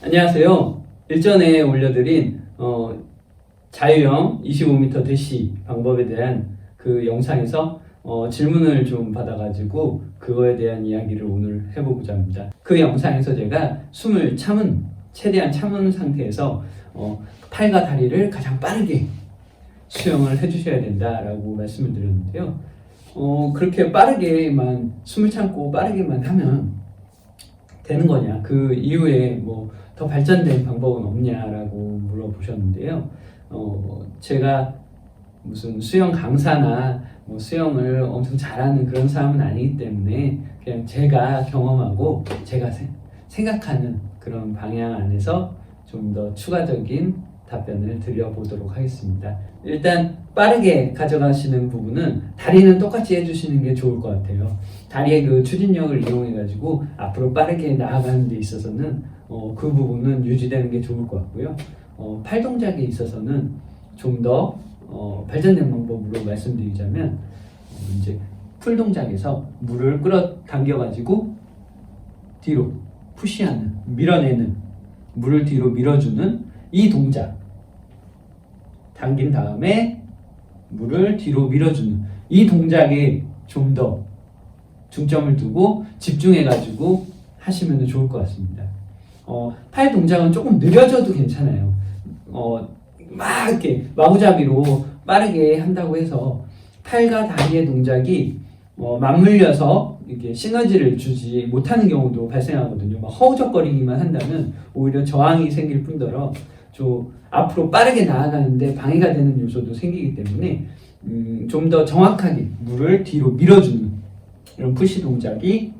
안녕하세요. 일전에 올려드린 어, 자유형 25m 대시 방법에 대한 그 영상에서 어, 질문을 좀 받아가지고 그거에 대한 이야기를 오늘 해보고자 합니다. 그 영상에서 제가 숨을 참은 최대한 참은 상태에서 어, 팔과 다리를 가장 빠르게 수영을 해주셔야 된다라고 말씀을 드렸는데요. 어, 그렇게 빠르게만 숨을 참고 빠르게만 하면 되는 거냐? 그 이후에 뭐 더 발전된 방법은 없냐라고 물어보셨는데요. 어, 제가 무슨 수영 강사나 뭐 수영을 엄청 잘하는 그런 사람은 아니기 때문에 그냥 제가 경험하고 제가 세- 생각하는 그런 방향 안에서 좀 더 추가적인 답변을 드려보도록 하겠습니다. 일단 빠르게 가져가시는 부분은 다리는 똑같이 해주시는 게 좋을 것 같아요. 다리의 그 추진력을 이용해 가지고 앞으로 빠르게 나아가는 데 있어서는 어, 그 부분은 유지되는 게 좋을 것 같고요. 어, 팔 동작에 있어서는 좀더 어, 발전된 방법으로 말씀드리자면 어, 이제 풀 동작에서 물을 끌어당겨 가지고 뒤로 푸시하는 밀어내는 물을 뒤로 밀어주는 이 동작 당긴 다음에 물을 뒤로 밀어주는 이 동작에 좀 더 중점을 두고 집중해 가지고 하시면 좋을 것 같습니다. 어, 팔 동작은 조금 느려져도 괜찮아요. 어, 막 이렇게 마구잡이로 빠르게 한다고 해서 팔과 다리의 동작이 어, 맞물려서 이렇게 시너지를 주지 못하는 경우도 발생하거든요. 막 허우적거리기만 한다면 오히려 저항이 생길 뿐더러 좀 앞으로 빠르게 나아가는데 방해가 되는 요소도 생기기 때문에 음, 좀 더 정확하게 물을 뒤로 밀어주는 이런 푸시 동작이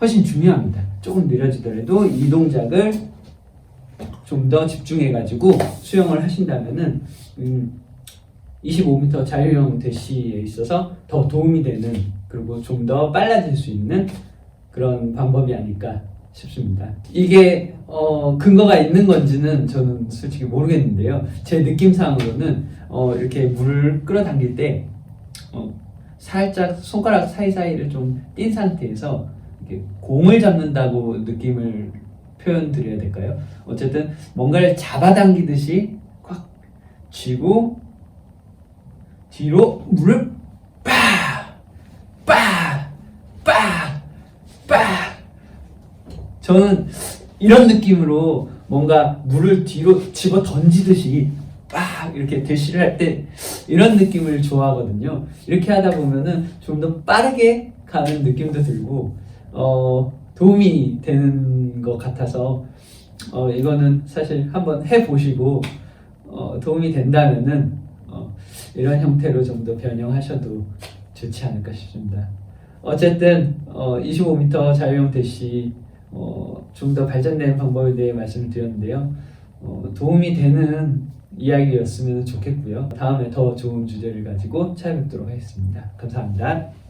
훨씬 중요합니다. 조금 느려지더라도 이 동작을 좀 더 집중해가지고 수영을 하신다면은 음, 25m 자유형 대시에 있어서 더 도움이 되는 그리고 좀 더 빨라질 수 있는 그런 방법이 아닐까 싶습니다. 이게 어, 근거가 있는 건지는 저는 솔직히 모르겠는데요. 제 느낌상으로는 어, 이렇게 물을 끌어당길 때 어, 살짝 손가락 사이사이를 좀 띈 상태에서 이렇게 공을 잡는다고 느낌을 표현 드려야 될까요? 어쨌든 뭔가를 잡아당기듯이 꽉 쥐고 뒤로 물을 빠! 빠! 빠! 빠! 저는 이런 느낌으로 뭔가 물을 뒤로 집어 던지듯이 빡 이렇게 대시를 할 때 이런 느낌을 좋아하거든요. 이렇게 하다 보면은 좀 더 빠르게 가는 느낌도 들고 어, 도움이 되는 것 같아서 어, 이거는 사실 한번 해 보시고 어, 도움이 된다면은 어, 이런 형태로 좀 더 변형하셔도 좋지 않을까 싶습니다. 어쨌든 어, 25m 자유형 대시 어, 좀 더 발전된 방법에 대해 말씀을 드렸는데요. 어, 도움이 되는 이야기였으면 좋겠고요. 다음에 더 좋은 주제를 가지고 찾아뵙도록 하겠습니다. 감사합니다.